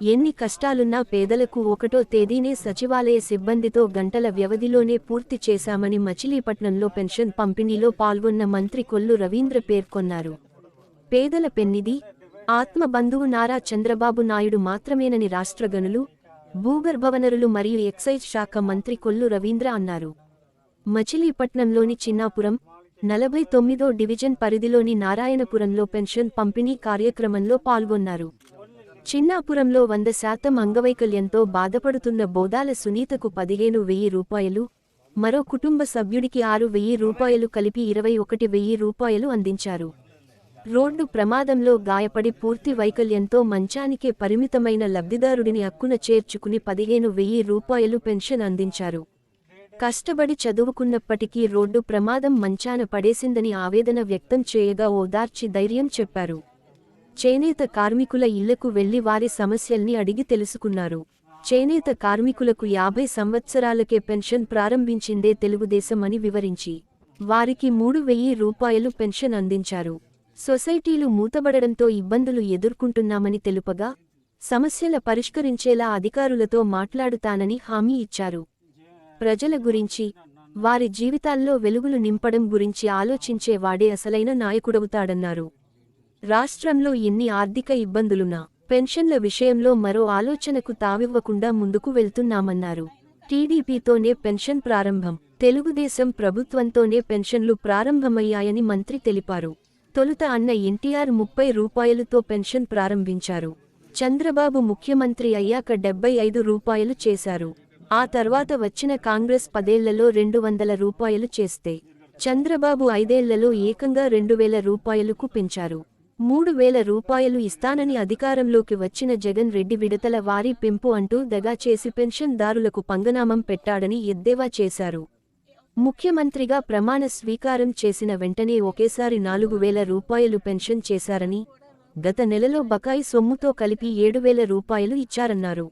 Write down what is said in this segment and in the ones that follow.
ఎన్ని కష్టాలున్నా పేదలకు ఒకటో తేదీనే సచివాలయ సిబ్బందితో గంటల వ్యవధిలోనే పూర్తి చేశామని మచిలీపట్నంలో పెన్షన్ పంపిణీలో పాల్గొన్న మంత్రి కొల్లు రవీంద్ర పేర్కొన్నారు పేదల పెన్నిది ఆత్మ బంధువు నారా చంద్రబాబు నాయుడు మాత్రమేనని రాష్ట్రగనులు భూగర్భవనరులు మరియు ఎక్సైజ్ శాఖ మంత్రి కొల్లు రవీంద్ర అన్నారు. మచిలీపట్నంలోని చిన్నాపురం నలభై తొమ్మిదో డివిజన్ పరిధిలోని నారాయణపురంలో పెన్షన్ పంపిణీ కార్యక్రమంలో పాల్గొన్నారు. చిన్నాపురంలో వంద శాతం అంగవైకల్యంతో బాధపడుతున్న బోదాల సునీతకు పదిహేను వెయ్యి రూపాయలు మరో కుటుంబ సభ్యుడికి ఆరు వెయ్యి రూపాయలు కలిపి ఇరవై ఒకటి వెయ్యి రూపాయలు అందించారు. రోడ్డు ప్రమాదంలో గాయపడి పూర్తి వైకల్యంతో మంచానికే పరిమితమైన లబ్ధిదారుడిని అక్కున చేర్చుకుని పదిహేను వెయ్యి రూపాయలు పెన్షన్ అందించారు. కష్టపడి చదువుకున్నప్పటికీ రోడ్డు ప్రమాదం మంచాన పడేసిందని ఆవేదన వ్యక్తం చేయగా ఓదార్చి ధైర్యం చెప్పారు. చేనేత కార్మికుల ఇళ్ళకు వెళ్ళి వారి సమస్యల్ని అడిగి తెలుసుకున్నారు. చేనేత కార్మికులకు యాభై సంవత్సరాలకే పెన్షన్ ప్రారంభించిందే తెలుగుదేశం అని వివరించి వారికి మూడు వెయ్యి రూపాయలు పెన్షన్ అందించారు. సొసైటీలు మూతబడడంతో ఇబ్బందులు ఎదుర్కొంటున్నామని తెలుపగా సమస్యల పరిష్కరించేలా అధికారులతో మాట్లాడుతానని హామీ ఇచ్చారు. ప్రజల గురించి వారి జీవితాల్లో వెలుగులు నింపడం గురించి ఆలోచించేవాడే అసలైన నాయకుడవుతాడన్నారు. రాష్ట్రంలో ఎన్ని ఆర్థిక ఇబ్బందులున్నా పెన్షన్ల విషయంలో మరో ఆలోచనకు తావివ్వకుండా ముందుకు వెళ్తున్నామన్నారు. టీడీపీతోనే పెన్షన్ ప్రారంభం తెలుగుదేశం ప్రభుత్వంతోనే పెన్షన్లు ప్రారంభమయ్యాయని మంత్రి తెలిపారు. తొలుత అన్న ఎన్టీఆర్ ముప్పై రూపాయలుతో పెన్షన్ ప్రారంభించారు. చంద్రబాబు ముఖ్యమంత్రి అయ్యాక డెబ్బై ఐదు రూపాయలు చేశారు. ఆ తర్వాత వచ్చిన కాంగ్రెస్ పదేళ్ళలో రెండు వందల రూపాయలు చేస్తే చంద్రబాబు ఐదేళ్ళలో ఏకంగా రెండు వేల రూపాయలకు పెంచారు. మూడు వేల రూపాయలు ఇస్తానని అధికారంలోకి వచ్చిన జగన్ రెడ్డి విడతల వారీ పెంపు అంటూ దగా చేసి పెన్షన్దారులకు పంగనామం పెట్టాడని ఎద్దేవా చేశారు. ముఖ్యమంత్రిగా ప్రమాణ స్వీకారం చేసిన వెంటనే ఒకేసారి నాలుగు వేల రూపాయలు పెన్షన్ చేశారని గత నెలలో బకాయి సొమ్ముతో కలిపి ఏడు వేల రూపాయలు ఇచ్చారన్నారు.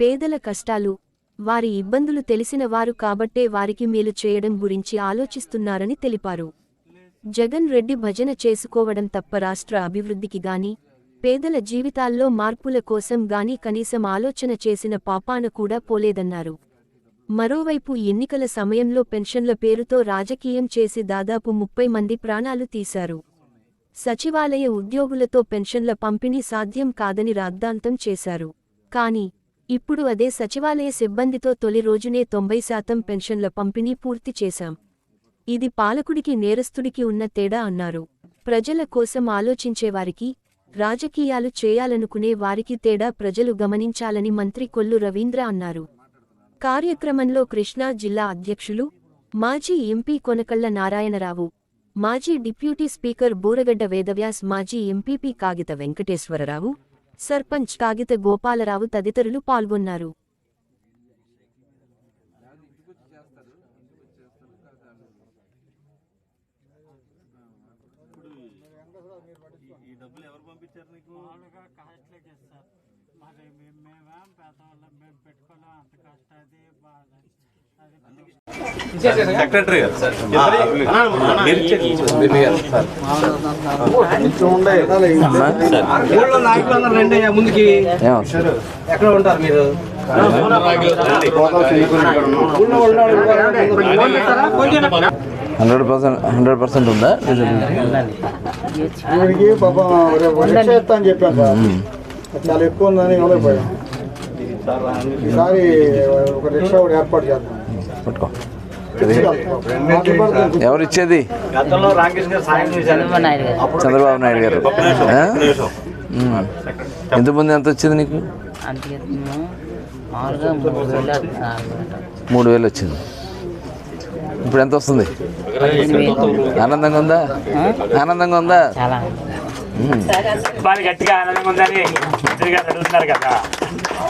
పేదల కష్టాలు వారి ఇబ్బందులు తెలిసిన వారు కాబట్టే వారికి మేలు చేయడం గురించి ఆలోచిస్తున్నారని తెలిపారు. జగన్ రెడ్డి భజన చేసుకోవడం తప్ప రాష్ట్ర అభివృద్ధికి గాని పేదల జీవితాల్లో మార్పుల కోసం గాని కనీసం ఆలోచన చేసిన పాపాన కూడా పోలేదన్నారు. మరోవైపు ఎన్నికల సమయంలో పెన్షన్ల పేరుతో రాజకీయం చేసి దాదాపు ముప్పై మంది ప్రాణాలు తీశారు. సచివాలయ ఉద్యోగులతో పెన్షన్ల పంపిణీ సాధ్యం కాదని రాద్ధాంతం చేశారు. కాని ఇప్పుడు అదే సచివాలయ సిబ్బందితో తొలి రోజునే తొంభై శాతం పెన్షన్ల పంపిణీ పూర్తి చేశాం. ఇది పాలకుడికి నేరస్తుడికి ఉన్న తేడా అన్నారు. ప్రజల కోసం ఆలోచించేవారికి రాజకీయాలు చేయాలనుకునే వారికి తేడా ప్రజలు గమనించాలని మంత్రి కొల్లు రవీంద్ర అన్నారు. కార్యక్రమంలో కృష్ణా జిల్లా అధ్యక్షులు మాజీ ఎంపీ కొనకళ్ళ నారాయణరావు మాజీ డిప్యూటీ స్పీకర్ బూరగడ్డ వేదవ్యాస్ మాజీ ఎంపీపీ కాగిత వెంకటేశ్వరరావు సర్పంచ్ కాగిత గోపాలరావు తదితరులు పాల్గొన్నారు ఈ పంపించారు నీకు మామూలుగా కాస్ట్లీకి ఇస్తారు మరి మేము మేమేం పేదవాళ్ళం మేము పెట్టుకోలేం అంత కష్టం అది అది సెక్రటరీ గారు ముందుకి ఎక్కడ ఉంటారు మీరు ఊళ్ళో హండ్రెడ్ పర్సెంట్ హండ్రెడ్ పర్సెంట్ ఉందా? వీడికి పాపం రిక్షా ఇస్తా అని చెప్పాను సార్. చాలా ఎక్కువ ఉందని ఇవ్వలేకపోయాం ఈసారి ఒక రిక్షా కూడా ఏర్పాటు చేద్దాం. పట్టుకో. ఫార్టీ పర్సెంట్ ఎవరు ఇచ్చేది? గతంలో రాకేష్ గారు సాయం చేశారు. చంద్రబాబు నాయుడు గారు. ఇంతకుముందు ఎంత వచ్చింది నీకు? మూడు వేలు వచ్చింది. ఇప్పుడు ఎంత వస్తుంది ఆనందంగా ఉందా? ఆనందంగా ఉందా. బాగా గట్టిగా ఆనందంగా ఉందని అడుగుతున్నారు కదా.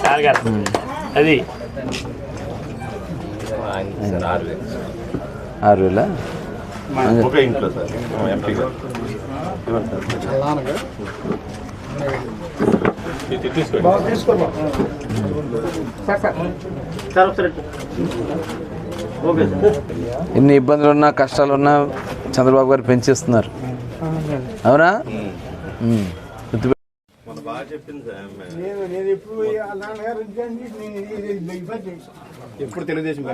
సార్. గారు. అది ఆరు వేలా తీసుకోండి. ఎన్ని ఇబ్బందులు ఉన్నా కష్టాలు ఉన్నా చంద్రబాబు గారు పెంచేస్తున్నారు. అవునా? ఎప్పుడు తెలుగుదేశం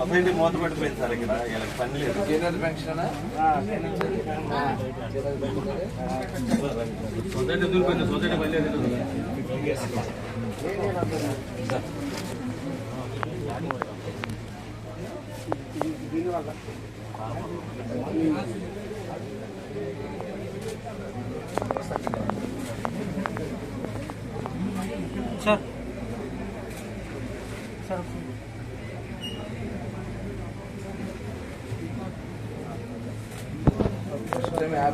ఒక్క మూత పడిపోయింది సార్ ఇక్కడ వీళ్ళకి పని లేదు జీనర్ సొసైటీ దూరిపోయింది సొసైటీ పని లేదు. సార్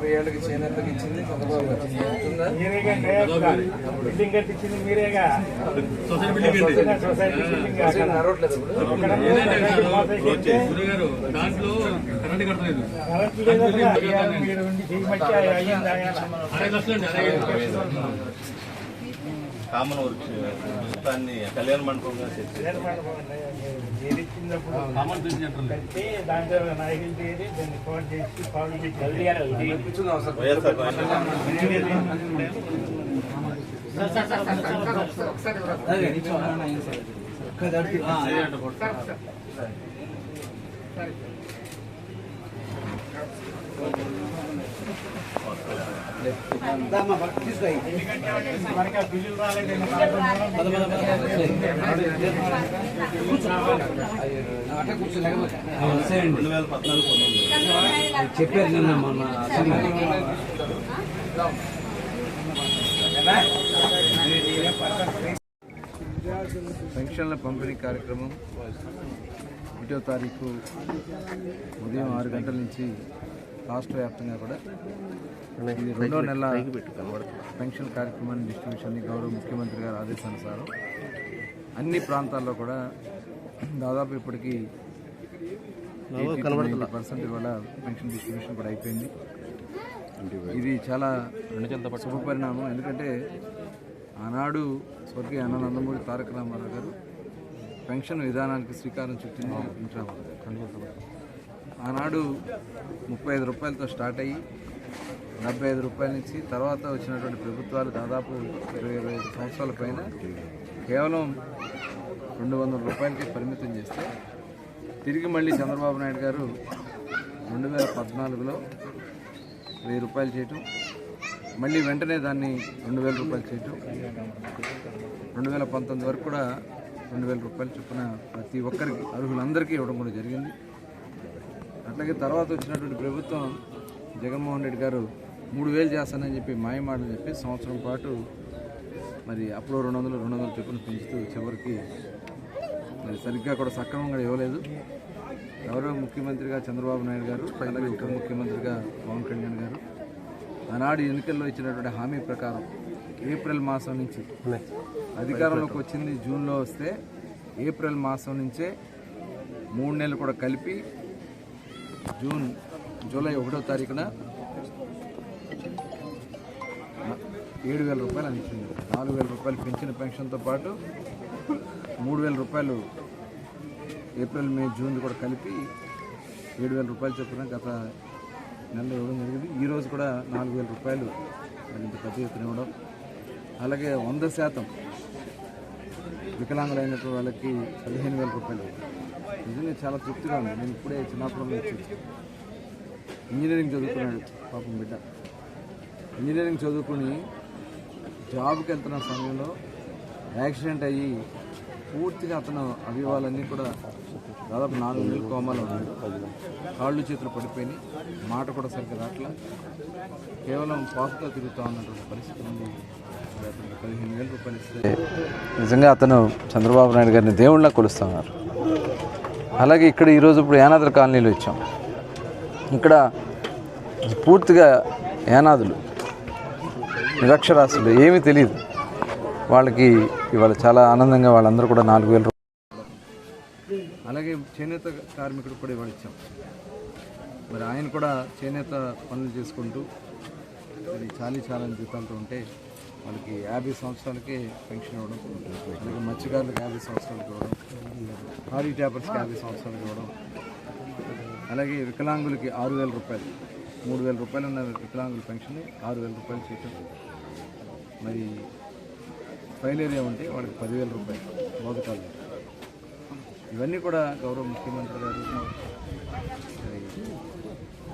యాభై ఏళ్ళకి చేనేతకి ఇచ్చింది చంద్రబాబు నడవట్లేదు కామన్ వర్క్ దాన్ని కళ్యాణ మండపంగా చేసి మీరు ఇచ్చినప్పుడు కామన్ బిజినెస్ సెంటర్ కడితే దాంట్లో నాయకులు చేరి దాన్ని ఫోన్ చేసి పౌరులు చేసి కూర్చుందాం సార్ వైఎస్ఆర్ కాంగ్రెస్ మనకి ఆ బిల్లులు రాలేదని రెండు వేల పద్నాలుగు పంతొమ్మిది చెప్పారు నిన్న మొన్న పెన్షన్ల పంపిణీ కార్యక్రమం ఒకటో తారీఖు ఉదయం ఆరు గంటల నుంచి రాష్ట్ర వ్యాప్తంగా కూడా ఇది రెండో నెల పెన్షన్ కార్యక్రమాన్ని డిస్ట్రిబ్యూషన్ గౌరవ ముఖ్యమంత్రి గారి ఆదేశానుసారం. అన్ని ప్రాంతాల్లో కూడా దాదాపు ఇప్పటికీ పర్సెంట్ ఇవాళ పెన్షన్ డిస్ట్రిబ్యూషన్ కూడా అయిపోయింది. ఇది చాలా శుభ పరిణామం ఎందుకంటే ఆనాడు స్వర్గీయ అన్న నందమూరి తారక రామారావు గారు పెన్షన్ విధానానికి శ్రీకారం చుట్టింది. గారు. ఆనాడు ముప్పై ఐదు రూపాయలతో స్టార్ట్ అయ్యి డెబ్బై ఐదు రూపాయల నుంచి తర్వాత వచ్చినటువంటి ప్రభుత్వాలు దాదాపు ఇరవై ఇరవై ఐదు సంవత్సరాల పైన కేవలం రెండు వందల రూపాయలకి పరిమితం చేస్తే తిరిగి మళ్ళీ చంద్రబాబు నాయుడు గారు రెండు వేల పద్నాలుగులో వెయ్యి రూపాయలు చేయటం మళ్ళీ వెంటనే దాన్ని రెండు వేల రూపాయలు చేయటం రెండు వేల పంతొమ్మిది వరకు కూడా రెండు వేల రూపాయలు చొప్పున ప్రతి ఒక్కరికి అర్హులందరికీ ఇవ్వడం కూడా జరిగింది. అట్లాగే తర్వాత వచ్చినటువంటి ప్రభుత్వం జగన్మోహన్ రెడ్డి గారు మూడు వేలు చేస్తానని చెప్పి మాయమాటని చెప్పి సంవత్సరం పాటు మరి అప్పుడు రెండు వందలు రెండు వందలు చొప్పున పెంచుతూ చివరికి మరి సరిగ్గా కూడా సక్రమంగా ఇవ్వలేదు. గౌరవ ముఖ్యమంత్రిగా చంద్రబాబు నాయుడు గారు అలాగే ఉప ముఖ్యమంత్రిగా పవన్ కళ్యాణ్ గారు ఆనాడు ఎన్నికల్లో ఇచ్చినటువంటి హామీ ప్రకారం ఏప్రిల్ మాసం నుంచి అధికారంలోకి వచ్చింది జూన్లో వస్తే ఏప్రిల్ మాసం నుంచే మూడు నెలలు కూడా కలిపి జూన్ జూలై ఒకటో తారీఖున ఏడు వేల రూపాయలు అందించింది. నాలుగు వేల రూపాయలు పెంచిన పెన్షన్తో పాటు మూడు వేల రూపాయలు ఏప్రిల్ మే జూన్ కూడా కలిపి ఏడు వేల రూపాయలు చొప్పున గత నెలలో ఇవ్వడం జరిగింది. ఈరోజు కూడా నాలుగు వేల రూపాయలు మరింత పెద్ద ఎత్తున ఇవ్వడం. అలాగే వంద శాతం వికలాంగులైనటువంటి వాళ్ళకి పదిహేను వేల రూపాయలు నిజంగా చాలా తృప్తిగా ఉంది. నేను ఇప్పుడే చిన్నప్పుడు వచ్చి ఇంజనీరింగ్ చదువుకున్నాడు పాపం బిడ్డ. ఇంజనీరింగ్ చదువుకుని జాబ్కి వెళ్తున్న సమయంలో యాక్సిడెంట్ అయ్యి పూర్తిగా అతను అవయవాలన్నీ కూడా దాదాపు నాలుగు నెలలు కోమాలో ఉన్నాడు కాళ్ళు చేతులు పడిపోయినాయి. మాట కూడా సరిగ్గా రాట్లా కేవలం పాకుతో తిరుగుతూ ఉన్నటువంటి పరిస్థితి ఉంది. పదిహేను వేల రూపాయలు ఇస్తే నిజంగా అతను చంద్రబాబు నాయుడు గారిని దేవుళ్ళ కొలుస్తున్నారు అలాగే ఇక్కడ ఈరోజు ఇప్పుడు యానాదుల కాలనీలో ఇచ్చాం. ఇక్కడ పూర్తిగా యానాదులు నిరక్షరాస్యులు ఏమీ తెలియదు వాళ్ళకి ఇవాళ చాలా ఆనందంగా వాళ్ళందరూ కూడా నాలుగు వేల అలాగే చేనేత కార్మికుడు కూడా ఇవాళ ఇచ్చాం. మరి ఆయన కూడా చేనేత పనులు చేసుకుంటూ మరి చాలీ చాలా జీతాలతో ఉంటే వాళ్ళకి యాభై సంవత్సరాలకే పెన్షన్ ఇవ్వడం అలాగే మత్స్యకారులకు యాభై సంవత్సరాలకు ఇవ్వడం హారీ ట్యాపర్స్కి యాభై సంవత్సరాలకు ఇవ్వడం అలాగే వికలాంగులకి ఆరు వేల రూపాయలు మూడు వేల రూపాయలు ఉన్న వికలాంగుల పెన్షన్ ఆరు వేల రూపాయలు చేయటం. మరి ఫైల్ ఏరియా ఉంటే వాళ్ళకి పదివేల రూపాయలు బోధకాలు. ఇవన్నీ కూడా గౌరవ ముఖ్యమంత్రి గారు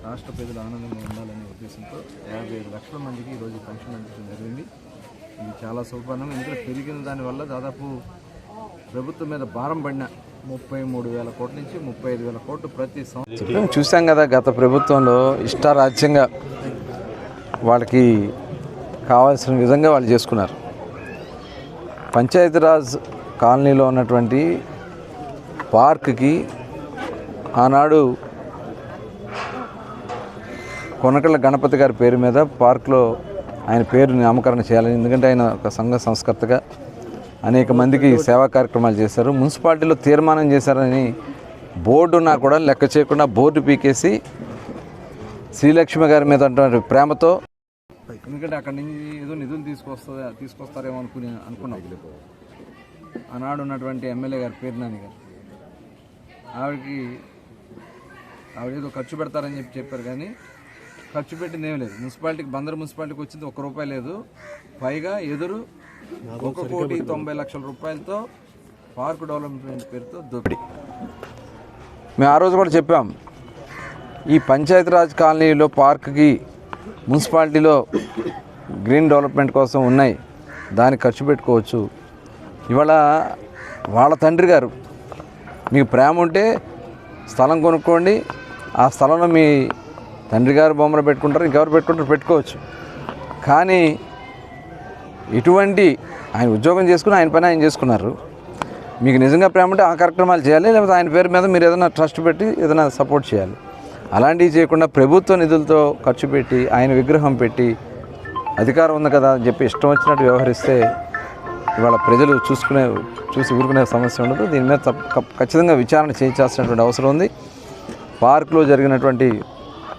రాష్ట్ర ప్రజలు ఆనందంగా ఉండాలనే ఉద్దేశంతో యాభై ఐదు లక్షల మందికి ఈరోజు పెన్షన్ అందించడం జరిగింది. ఇది చాలా సుపర్ణం ఎందుకంటే పెరిగిన దానివల్ల దాదాపు ప్రభుత్వం మీద భారం పడిన ముప్పై మూడు వేల కోట్ల నుంచి ముప్పై ఐదు వేల కోట్లు ప్రతి సంవత్సరం. చూసాం కదా గత ప్రభుత్వంలో ఇష్టారాజ్యంగా వాళ్ళకి కావాల్సిన విధంగా వాళ్ళు చేసుకున్నారు. పంచాయతీరాజ్ కాలనీలో ఉన్నటువంటి పార్క్కి ఆనాడు కొనకళ్ళ గణపతి గారి పేరు మీద పార్క్లో ఆయన పేరు నామకరణ చేయాలని ఎందుకంటే ఆయన ఒక సంఘ సంస్కర్తగా అనేక మందికి సేవా కార్యక్రమాలు చేశారు. మున్సిపాలిటీలో తీర్మానం చేశారని బోర్డు ఉన్నా కూడా లెక్క చేయకుండా బోర్డు పీకేసి శ్రీలక్ష్మి గారి మీద ఉన్నటువంటి ప్రేమతో. ఎందుకంటే అక్కడి నుంచి ఏదో నిధులు తీసుకొస్తా తీసుకొస్తారేమో అనుకుని అనుకున్నాం. ఆనాడు ఉన్నటువంటి ఎమ్మెల్యే గారు పేరు నాని గారు. ఆవిడకి ఆవిడ ఏదో ఖర్చు పెడతారని చెప్పి చెప్పారు కానీ ఖర్చు పెట్టింది ఏం లేదు. మున్సిపాలిటీకి బందర్ మున్సిపాలిటీకి వచ్చింది ఒక్క రూపాయి లేదు. పైగా ఎదురు ఒక కోటి తొంభై లక్షల రూపాయలతో పార్క్ డెవలప్మెంట్ పేరుతో దోపిడీ. మేము ఆ రోజు కూడా చెప్పాం ఈ పంచాయతీరాజ్ కాలనీలో పార్క్కి మున్సిపాలిటీలో గ్రీన్ డెవలప్మెంట్ కోసం ఉన్నాయి. దానికి ఖర్చు పెట్టుకోవచ్చు. ఇవాళ వాళ్ళ తండ్రి గారు మీకు ప్రేమ ఉంటే స్థలం కొనుక్కోండి. ఆ స్థలంలో మీ తండ్రి గారు బొమ్మలు పెట్టుకుంటారు ఇంకెవరు పెట్టుకుంటారు పెట్టుకోవచ్చు. కానీ ఇటువంటి ఆయన ఉద్యోగం చేసుకుని ఆయన పని ఆయన చేసుకున్నారు. మీకు నిజంగా ప్రేమ ఉంటే ఆ కార్యక్రమాలు చేయాలి లేకపోతే ఆయన పేరు మీద మీరు ఏదైనా ట్రస్ట్ పెట్టి ఏదైనా సపోర్ట్ చేయాలి. అలాంటివి చేయకుండా ప్రభుత్వ నిధులతో ఖర్చు పెట్టి ఆయన విగ్రహం పెట్టి అధికారం ఉంది కదా అని చెప్పి ఇష్టం వచ్చినట్టు వ్యవహరిస్తే ఇవాళ ప్రజలు చూసుకునే చూసి ఊరుకునే సమస్య ఉండదు. దీని మీద తప్ప- ఖచ్చితంగా విచారణ చేయించాల్సినటువంటి అవసరం ఉంది. పార్కులో జరిగినటువంటి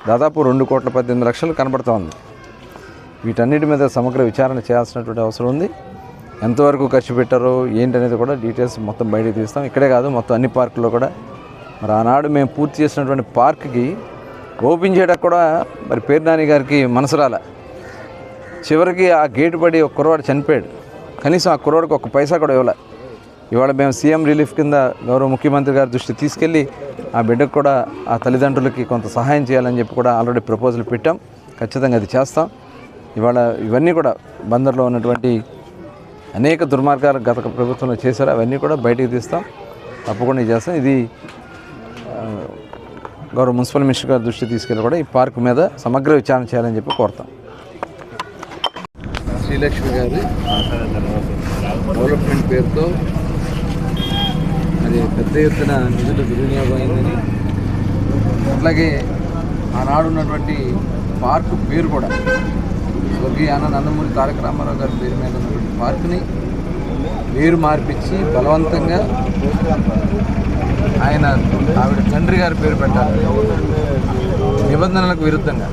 దాదాపు రెండు కోట్ల పద్దెనిమిది లక్షలు కనబడుతోంది. వీటన్నిటి మీద సమగ్ర విచారణ చేయాల్సినటువంటి అవసరం ఉంది. ఎంతవరకు ఖర్చు పెట్టారో ఏంటనేది కూడా డీటెయిల్స్ మొత్తం బయటకు తీస్తాం. ఇక్కడే కాదు మొత్తం అన్ని పార్కుల్లో కూడా. మరి ఆనాడు మేము పూర్తి చేసినటువంటి పార్క్కి ఓపెన్ చేయడానికి కూడా మరి పేరు నాని గారికి మనసురాలే చివరికి ఆ గేటు పడి ఒక కుర్రవాడు చనిపోయాడు. కనీసం ఆ కుర్రవాడికి ఒక పైసా కూడా ఇవ్వలే. ఇవాళ మేము సీఎం రిలీఫ్ కింద గౌరవ ముఖ్యమంత్రి గారి దృష్టి తీసుకెళ్ళి ఆ బిడ్డకు కూడా ఆ తల్లిదండ్రులకి కొంత సహాయం చేయాలని చెప్పి కూడా ఆల్రెడీ ప్రపోజల్ పెట్టాం. ఖచ్చితంగా అది చేస్తాం. ఇవాళ ఇవన్నీ కూడా బందర్లో ఉన్నటువంటి అనేక దుర్మార్గాలు గత ప్రభుత్వంలో చేశారు. అవన్నీ కూడా బయటికి తీస్తాం. తప్పకుండా చేస్తాం. ఇది గౌరవ మున్సిపల్ మినిస్టర్ గారి దృష్టి తీసుకెళ్ళి కూడా ఈ పార్క్ మీద సమగ్ర విచారణ చేయాలని చెప్పి కోరుతాం. శ్రీలక్ష్మి గారి డెవలప్మెంట్ పేరుతో అది పెద్ద ఎత్తున నిధులు దుర్వినియోగం అయిందని అట్లాగే ఆనాడు ఉన్నటువంటి పార్కు పేరు కూడా స్వర్గీయ ఆన నందమూరి తారక రామారావు గారి పేరు మీద ఉన్నటువంటి పార్కుని పేరు మార్పించి బలవంతంగా ఆయన ఆవిడ తండ్రి గారి పేరు పెట్టాలి నిబంధనలకు విరుద్ధంగా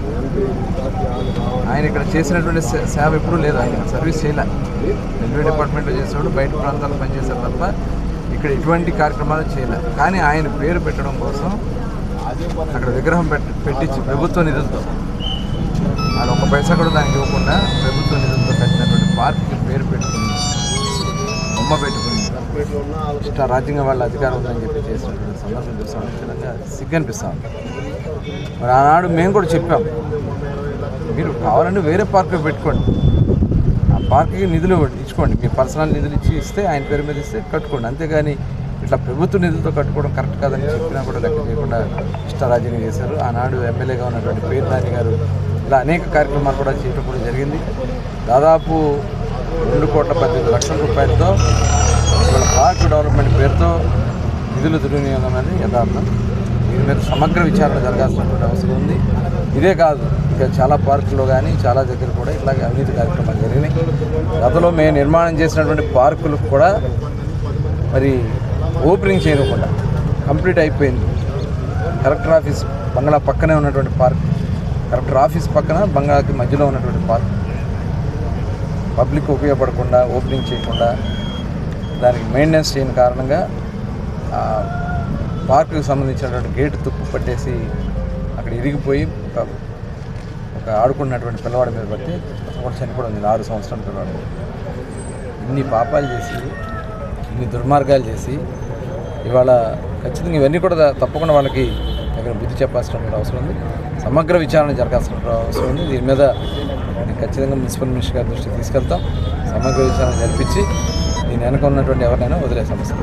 ఆయన ఇక్కడ చేసినటువంటి సేవ ఎప్పుడూ లేదు. ఆయన సర్వీస్ చేయలే. రైల్వే డిపార్ట్మెంట్లో చేసేవాడు బయట ప్రాంతాల్లో పనిచేశారు తప్ప ఇక్కడ ఎటువంటి కార్యక్రమాలు చేయలేదు కానీ ఆయన పేరు పెట్టడం కోసం అక్కడ విగ్రహం పెట్టి పెట్టించి ప్రభుత్వ నిధులతో అది ఒక పైసా కూడా దానికి ఇవ్వకుండా ప్రభుత్వ నిధులతో కట్టినటువంటి పార్టీకి పేరు పెట్టుకుని బొమ్మ పెట్టుకుని ఇష్ట రాజ్యంగా వాళ్ళ అధికారం ఉందని చెప్పి చేసినటువంటి సందర్భం చూస్తాం నిజంగా సిగ్గనిపిస్తాం మరి ఆనాడు మేము కూడా చెప్పాం మీరు కావాలంటే వేరే పార్క్ పెట్టుకోండి. పార్క్కి నిధులు ఇచ్చుకోండి. మీ పర్సనల్ నిధులు ఇచ్చి ఇస్తే ఆయన పేరు మీద ఇస్తే కట్టుకోండి. అంతేగాని ఇట్లా ప్రభుత్వ నిధులతో కట్టుకోవడం కరెక్ట్ కాదని చెప్పినా కూడా లెక్క చేయకుండా ఇష్టరాజీని చేశారు. ఆనాడు ఎమ్మెల్యేగా ఉన్నటువంటి పేరు నాని గారు ఇలా అనేక కార్యక్రమాలు కూడా చేయడం కూడా జరిగింది. దాదాపు రెండు కోట్ల పద్దెనిమిది లక్షల రూపాయలతో పార్క్ డెవలప్మెంట్ పేరుతో నిధులు దుర్వినియోగం అనేది యథార్థం. దీని మీద సమగ్ర విచారణ జరగాల్సినటువంటి అవసరం ఉంది. ఇదే కాదు ఇంకా చాలా పార్కుల్లో కానీ చాలా దగ్గర కూడా ఇట్లాగే అవినీతి కార్యక్రమాలు జరిగినాయి. గతంలో మేము నిర్మాణం చేసినటువంటి పార్కులకు కూడా మరి ఓపెనింగ్ చేయకుండా కంప్లీట్ అయిపోయింది. కలెక్టర్ ఆఫీస్ బంగ్లా పక్కనే ఉన్నటువంటి పార్క్. కలెక్టర్ ఆఫీస్ పక్కన బంగ్లాకి మధ్యలో ఉన్నటువంటి పార్క్. పబ్లిక్ ఉపయోగపడకుండా ఓపెనింగ్ చేయకుండా దానికి మెయింటెనెన్స్ చేయని కారణంగా పార్కుకి సంబంధించినటువంటి గేటు తుప్పు పట్టేసి అక్కడ ఇరిగిపోయి ఒక ఒక ఆడుకున్నటువంటి పిల్లవాడి మీద పట్టి ఒకటి చనిపోవడం ఉంది ఆరు సంవత్సరాల పిల్లవాడు. ఇన్ని పాపాలు చేసి ఇన్ని దుర్మార్గాలు చేసి ఇవాళ ఖచ్చితంగా ఇవన్నీ కూడా తప్పకుండా వాళ్ళకి దగ్గర బుద్ధి చెప్పాల్సిన అవసరం ఉంది. సమగ్ర విచారణ జరగాల్సిన అవసరం ఉంది. దీని మీద నేను ఖచ్చితంగా మున్సిపల్ మినిస్టర్ గారి దృష్టికి తీసుకెళ్తాం. సమగ్ర విచారణ జరిపించి దీని వెనక ఉన్నటువంటి ఎవరినైనా వదిలే సమస్య